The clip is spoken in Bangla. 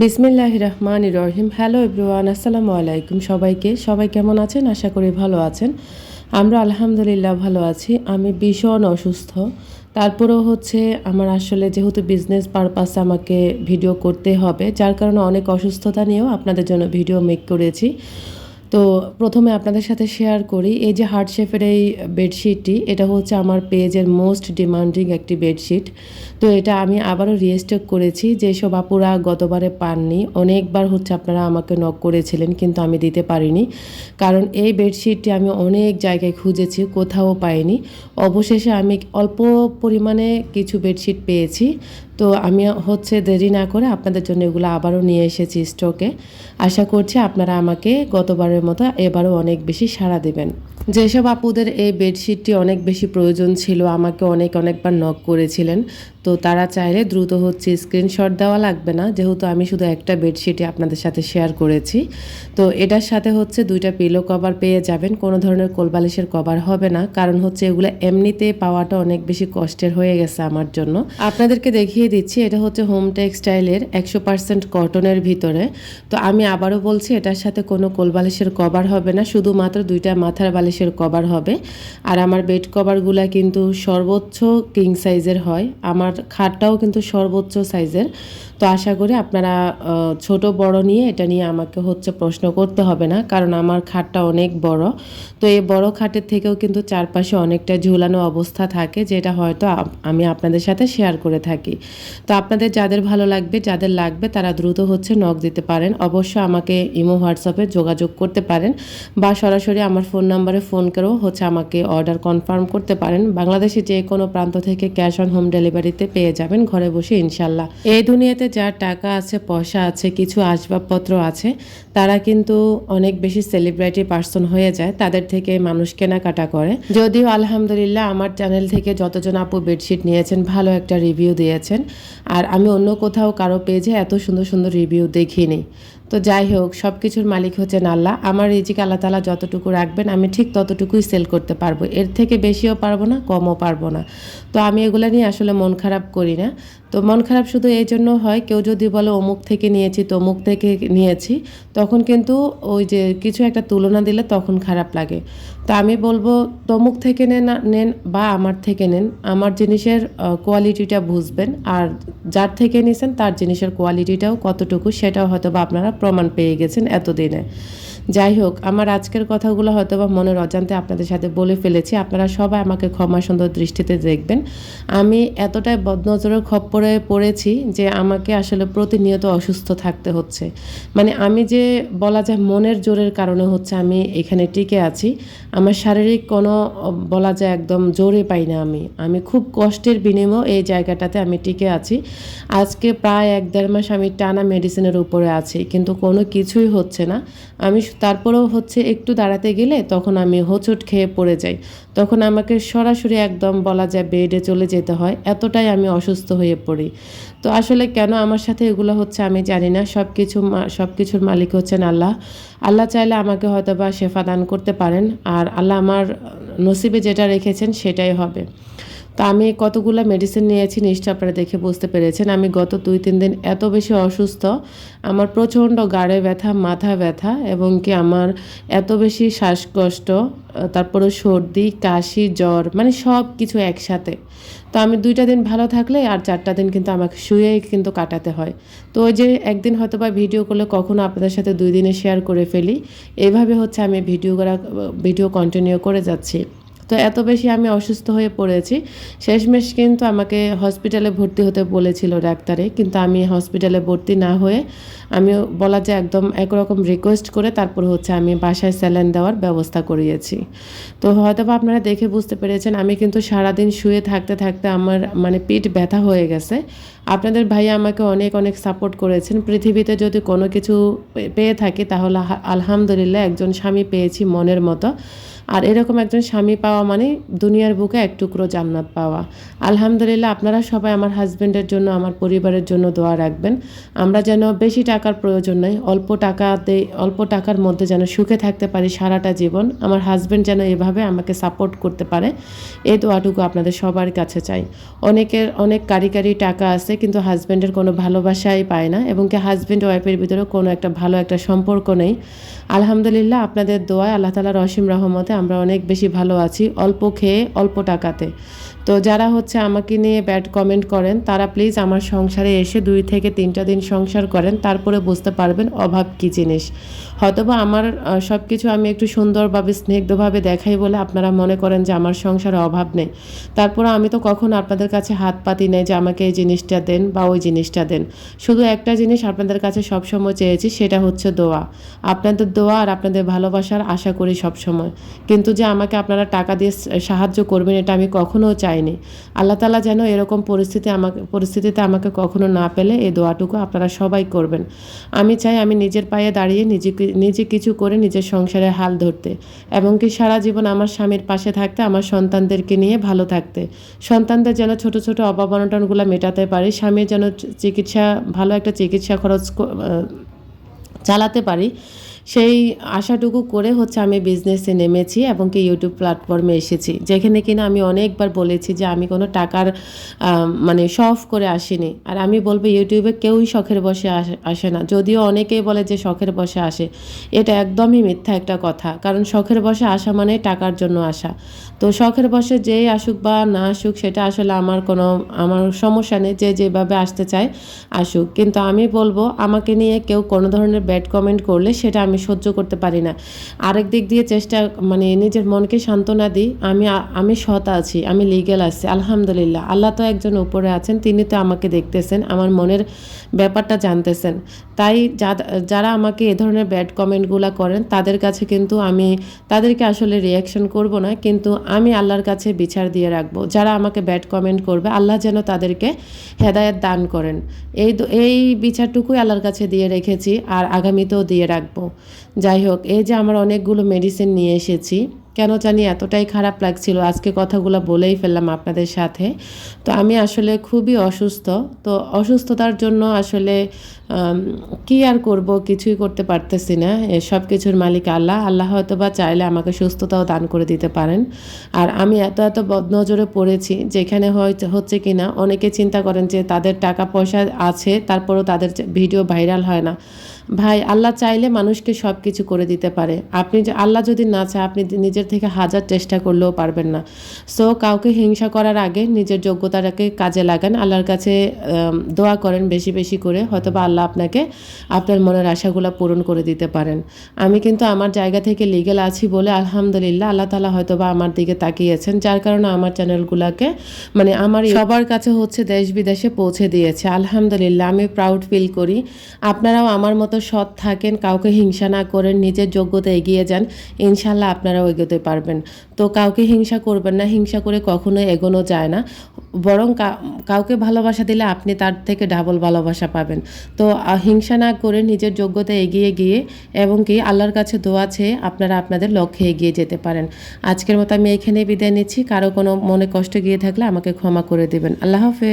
বিসমিল্লাহ রহমান রহিম। হ্যালো এভরিওয়ান আসসালামু আলাইকুম সবাইকে। সবাই কেমন আছেন? আশা করি ভালো আছেন। আমরা আলহামদুলিল্লাহ ভালো আছি। আমি ভীষণ অসুস্থ। তারপরেও হচ্ছে আমার আসলে যেহেতু বিজনেস পারপাসে আমাকে ভিডিও করতে হবে, যার কারণে অনেক অসুস্থতা নিয়েও আপনাদের জন্য ভিডিও মেক করেছি। তো প্রথমে আপনাদের সাথে শেয়ার করি, এই যে হার্ট শেফের এই বেডশিটটি এটা হচ্ছে আমার পেজের মোস্ট ডিমান্ডিং একটি বেডশিট তো এটা আমি আবারও রিস্টক করেছি, যেসব আপুরা গতবারে পাননি, অনেকবার হচ্ছে আপনারা আমাকে নক করেছিলেন, কিন্তু আমি দিতে পারিনি। কারণ এই বেডশিটটি আমি অনেক জায়গায় খুঁজেছি, কোথাও পাইনি। অবশেষে আমি অল্প পরিমাণে কিছু বেডশিট পেয়েছি। তো আমি হচ্ছে দেরি না করে আপনাদের জন্য এগুলো আবারও নিয়ে এসেছি স্টকে আশা করছি আপনারা আমাকে গতবারের মতো এবারও অনেক বেশি সাড়া দেবেন। যেসব আপুদের এই বেডশিটটি অনেক বেশি প্রয়োজন ছিল, আমাকে অনেক অনেকবার নক করেছিলেন। তো তারা চাইলে দ্রুত হচ্ছে স্ক্রিনশট দেওয়া লাগবে না। যেহেতু আমি শুধু একটা বেডশিটই আপনাদের সাথে শেয়ার করেছি। তো এটার সাথে হচ্ছে দুইটা পিলো কভার পেয়ে যাবেন। কোনো ধরনের কোলবালিশের কভার হবে না। কারণ হচ্ছে এগুলো এমনিতে পাওয়াটা অনেক বেশি কষ্টের হয়ে গেছে আমার জন্য। আপনাদেরকে দেখিয়ে দিচ্ছি, এটা হচ্ছে হোম টেক্সটাইলের একশো পার্সেন্ট কটনের ভিতরে। তো আমি আবারও বলছি, এটার সাথে কোনো কোলবালিশের কভার হবে না। শুধুমাত্র দুইটা মাথার বালিশের কভার হবে। আর আমার বেড কভারগুলা কিন্তু সর্বোচ্চ কিং সাইজের হয়। আমার খাটটাও কিন্তু সর্বোচ্চ সাইজের। তো আশা করি আপনারা ছোট, বড় নিয়ে এটা নিয়ে আমাকে হচ্ছে প্রশ্ন করতে হবে না, কারণ আমার খাটটা অনেক বড়। তো এই বড় খাটের থেকেও কিন্তু চারপাশে অনেকটা ঝুলানো অবস্থা থাকে, যেটা হয়তো আমি আপনাদের সাথে শেয়ার করে থাকি। তো আপনাদের যাদের ভালো লাগবে, যাদের লাগবে, তারা দ্রুত হচ্ছে নক দিতে পারেন। অবশ্য আমাকে ইমো, হোয়াটসঅ্যাপে যোগাযোগ করতে পারেন বা সরাসরি আমার ফোন নাম্বারে ফোন করেও হচ্ছে আমাকে অর্ডার কনফার্ম করতে পারেন। বাংলাদেশে যে কোনো প্রান্ত থেকে ক্যাশ অন হোম ডেলিভারিতে পেয়ে যাবেন ঘরে বসে, ইনশাল্লাহ। এই দুনিয়াতে যার টাকা আছে, পয়সা আছে, কিছু আসবাবপত্র আছে, তারা কিন্তু অনেক বেশি সেলিব্রিটি পার্সন হয়ে যায়, তাদের থেকে মানুষ কেনাকাটা করে। যদিও আলহামদুলিল্লাহ আমার চ্যানেল থেকে যতজন আপু বেডশিট নিয়েছেন, ভালো একটা রিভিউ দিয়েছেন। আর আমি অন্য কোথাও কারও পেজে এত সুন্দর সুন্দর রিভিউ দেখিনি। তো যাই হোক সব কিছুর মালিক হচ্ছেন আল্লাহ। আমার রিজিক আল্লাহ তালা যতটুকু রাখবেন, আমি ঠিক ততটুকুই সেল করতে পারব। এর থেকে বেশিও পারব না, কমও পারব না। তো আমি এগুলো নিয়ে আসলে মন খারাপ করি না। তো মন খারাপ শুধু এই জন্য হয়, কেউ যদি বলে অমুক থেকে নিয়েছি তমুক থেকে নিয়েছি, তখন কিন্তু ওই যে কিছু একটা তুলনা দিলে তখন খারাপ লাগে। তো আমি বলব, তমুক থেকে নেন নেন বা আমার থেকে নেন, আমার জিনিসের কোয়ালিটিটা বুঝবেন, আর যার থেকে নিয়েছেন তার জিনিসের কোয়ালিটিটাও কতটুকু সেটাও হয়তো বা আপনারা প্রমাণ পেয়ে গেছেন এতদিনে। যাই হোক, আমার আজকের কথাগুলো হয়তো বা মনের অজান্তে আপনাদের সাথে বলে ফেলেছি। আপনারা সবাই আমাকে ক্ষমা সুন্দর দৃষ্টিতে দেখবেন। আমি এতটাই বদনজরের খপ্পরে পড়েছি যে আমাকে আসলে প্রতিনিয়ত অসুস্থ থাকতে হচ্ছে। মানে আমি যে বলা যায় মনের জোরের কারণে হচ্ছে আমি এখানে টিকে আছি, আমার শারীরিক কোনো বলা যায় একদম জোরে পাই না আমি। আমি খুব কষ্টের বিনিময় এই জায়গাটাতে আমি টিকে আছি। আজকে প্রায় এক দেড় মাস আমি টানা মেডিসিনের উপরে আছি, কিন্তু কোনো কিছুই হচ্ছে না। আমি তারপরেও হচ্ছে একটু দাঁড়াতে গেলে তখন আমি হোঁচট খেয়ে পড়ে যাই। তখন আমাকে সরাসরি একদম বলা যায় বেডে চলে যেতে হয়। এতটাই আমি অসুস্থ হয়ে পড়ি। তো আসলে কেন আমার সাথে এগুলো হচ্ছে আমি জানি না। সব কিছু সব কিছুর মালিক হচ্ছেন আল্লাহ। আল্লাহ চাইলে আমাকে হয়তো বা শেফা দান করতে পারেন। আর আল্লাহ আমার নসিবে যেটা রেখেছেন সেটাই হবে। তো আমি কতগুলো মেডিসিন নিয়েছি নিশ্চয় আপনারা দেখে বুঝতে পেরেছেন। আমি গত দুই তিন দিন এত বেশি অসুস্থ। আমার প্রচণ্ড গাড়ে ব্যথা, মাথা ব্যথা এবং কি আমার এত বেশি শ্বাসকষ্ট তারপরে সর্দি, কাশি, জ্বর মানে সব কিছু একসাথে। তো আমি দুইটা দিন ভালো থাকলে আর চারটা দিন কিন্তু আমাকে শুয়েই কিন্তু কাটাতে হয়। তো ওই যে একদিন হয়তো বা ভিডিও করলে কখনো আপনাদের সাথে দুই দিনে শেয়ার করে ফেলি। এইভাবে হচ্ছে আমি ভিডিও করা ভিডিও কন্টিনিউ করে যাচ্ছি। তো এত বেশি আমি অসুস্থ হয়ে পড়েছি। শেষমেশ কিন্তু আমাকে হসপিটালে ভর্তি হতে বলেছিল ডাক্তারে, কিন্তু আমি হসপিটালে ভর্তি না হয়ে আমি বলা যায় একদম একরকম রিকোয়েস্ট করে তারপর হচ্ছে আমি বাসায় স্যালাইন দেওয়ার ব্যবস্থা করিয়েছি। তো হয়তো বা আপনারা দেখে বুঝতে পেরেছেন, আমি কিন্তু সারাদিন শুয়ে থাকতে থাকতে আমার মানে পিঠ ব্যথা হয়ে গেছে। আপনাদের ভাই আমাকে অনেক অনেক সাপোর্ট করেছেন। পৃথিবীতে যদি কোনো কিছু পেয়ে থাকি তাহলে আলহামদুলিল্লাহ একজন স্বামী পেয়েছি মনের মতো। আর এরকম একজন স্বামী পাওয়া মানে দুনিয়ার বুকে এক টুকরো জান্নাত পাওয়া। আলহামদুলিল্লাহ, আপনারা সবাই আমার হাজব্যান্ডের জন্য, আমার পরিবারের জন্য দোয়া রাখবেন। আমরা যেন বেশি টাকার প্রয়োজন নেই, অল্প টাকাতে, অল্প টাকার মধ্যে যেন সুখে থাকতে পারি সারাটা জীবন। আমার হাজব্যান্ড যেন এভাবে আমাকে সাপোর্ট করতে পারে, এই দোয়াটুকু আপনাদের সবার কাছে চাই। অনেকের, অনেক কারি কারি টাকা আছে, কিন্তু হাজব্যান্ডের কোনো ভালোবাসাই পায় না এবং কি হাজব্যান্ড ওয়াইফের ভিতরে কোনো একটা ভালো একটা সম্পর্ক নেই। আলহামদুলিল্লাহ, আপনাদের দোয়ায় আল্লাহ তালার অসীম রহমতে আমরা অনেক বেশি ভালো আছি, অল্প খেয়ে অল্প টাকাতে। তো যারা হচ্ছে আমাকে নিয়ে ব্যাড কমেন্ট করেন, তারা প্লিজ আমার সংসারে এসে দুই থেকে তিনটা দিন সংসার করেন, তারপরে বুঝতে পারবেন অভাব কী জিনিস। হয়তোবা আমার সব কিছু আমি একটু সুন্দরভাবে, স্নিগ্ধভাবে দেখাই বলে আপনারা মনে করেন যে আমার সংসারে অভাব নেই। তারপরে আমি তো কখনো আপনাদের কাছে হাত পাতি নেই যে আমাকে এই জিনিসটা দেন বা ওই জিনিসটা দেন। শুধু একটা জিনিস আপনাদের কাছে সবসময় চেয়েছি, সেটা হচ্ছে দোয়া। আপনাদের দোয়া আর আপনাদের ভালোবাসার আশা করি সবসময়। কিন্তু যে আমাকে আপনারা টাকা দিয়ে সাহায্য করবেন, এটা আমি কখনোও চাইনি। আল্লাহ তালা যেন এরকম পরিস্থিতি আমাকে, পরিস্থিতিতে আমাকে কখনো না পেলে এই দোয়াটুকু আপনারা সবাই করবেন। আমি চাই আমি নিজের পায়ে দাঁড়িয়ে নিজেকে নিজে কিছু করে নিজের সংসারে হাল ধরতে এবং কি সারা জীবন আমার স্বামীর পাশে থাকতে, আমার সন্তানদেরকে নিয়ে ভালো থাকতে। সন্তানদের যেন ছোট ছোট অভাব অনটনগুলো মেটাতে পারি, স্বামীর যেন চিকিৎসা, ভালো একটা চিকিৎসা খরচ চালাতে পারি। সেই আশাটুকু করে হচ্ছে আমি বিজনেসে নেমেছি এবং কি ইউটিউব প্ল্যাটফর্মে এসেছি। যেখানে কিনা আমি অনেকবার বলেছি যে আমি কোনো টাকার মানে শখ করে আসিনি। আর আমি বলব ইউটিউবে কেউই শখের বসে আসে না। যদিও অনেকেই বলে যে শখের বসে আসে। এটা একদমই মিথ্যা একটা কথা। কারণ শখের বসে আসা মানে টাকার জন্য আসা। তো শখের বসে যেই আসুক বা না আসুক, সেটা আসলে আমার কোনো, আমার সমস্যা নেই। যে যেভাবে আসতে চায়, আসুক। কিন্তু আমি বলব আমাকে নিয়ে কেউ কোনো ধরনের ব্যাড কমেন্ট করলে সেটা আমি সহ্য করতে পারি না। আরেক দিক দিয়ে চেষ্টা মানে নিজের মনকে সান্ত্বনা দিই, আমি আমি সৎ আছি, আমি লিগেল আছি, আলহামদুলিল্লাহ। আল্লাহ তো একজন উপরে আছেন, তিনি তো আমাকে দেখতেছেন, আমার মনের ব্যাপারটা জানতেছেন। তাই যারা আমাকে এ ধরনের ব্যাড কমেন্টগুলো করেন, তাদের কাছে কিন্তু আমি, তাদেরকে আসলে রিয়াকশন করব না, কিন্তু আমি আল্লাহর কাছে বিচার দিয়ে রাখব। যারা আমাকে ব্যাড কমেন্ট করবে, আল্লাহ যেন তাদেরকে হেদায়ত দান করেন। এই এই বিচারটুকুই আল্লাহর কাছে দিয়ে রেখেছি, আর আগামীতেও দিয়ে রাখব। যাই হোক, এই যে আমার অনেকগুলো মেডিসিন নিয়ে এসেছি, কেন জানি এতটাই খারাপ লাগছিল, আজকে কথাগুলো বলেই ফেললাম আপনাদের সাথে। তো আমি আসলে খুবই অসুস্থ, তো অসুস্থতার জন্য আসলে কি আর করব, কিছুই করতে পারতেছি না। সব কিছুর মালিক আল্লাহ আল্লাহ হয়তো বা চাইলে আমাকে সুস্থতাও দান করে দিতে পারেন। আর আমি এত এত বদনজরে পড়েছি, যেখানে হচ্ছে কি না অনেকে চিন্তা করেন যে তাদের টাকা পয়সা আছে, তারপরও তাদের ভিডিও ভাইরাল হয় না। ভাই, আল্লাহ চাইলে মানুষকে সব কিছু করে দিতে পারে। আপনি যে, আল্লাহ যদি না চায়, আপনি নিজের থেকে হাজার চেষ্টা করলেও পারবেন না। সো কাউকে হিংসা করার আগে নিজের যোগ্যতাটাকে কাজে লাগান, আল্লাহর কাছে দোয়া করেন বেশি বেশি করে হয়তো বা আল্লাহ আপনাকে আপনার মনের আশাগুলো পূরণ করে দিতে পারেন। আমি কিন্তু আমার জায়গা থেকে লিগেল আছি বলে আলহামদুলিল্লাহ আল্লাহ তালা হয়তো বা আমার দিকে তাকিয়েছেন, যার কারণে আমার চ্যানেলগুলোকে মানে আমার সবার কাছে হচ্ছে দেশ বিদেশে পৌঁছে দিয়েছে। আলহামদুলিল্লাহ, আমি প্রাউড ফিল করি। আপনারাও আমার মতো সৎ থাকেন, কাউকে হিংসা না করেন, নিজের যোগ্যতা এগিয়ে যান ইনশাল্লাহ আপনারাও এগোতে পারবেন। তো কাউকে হিংসা করবেন না, হিংসা করে কখনো এগোনো যায় না। বরং কাউকে ভালোবাসা দিলে আপনি তার থেকে ডাবল ভালোবাসা পাবেন। তো হিংসা না করে নিজের যোগ্যতা এগিয়ে গিয়ে এবং কি আল্লাহর কাছে দোয়া চেয়ে আপনারা আপনাদের লক্ষ্যে এগিয়ে যেতে পারেন। আজকের মতো আমি এখানে বিদায় নিচ্ছি। কারও কোনো মনে কষ্ট গিয়ে থাকলে আমাকে ক্ষমা করে দেবেন। আল্লাহ হাফেজ।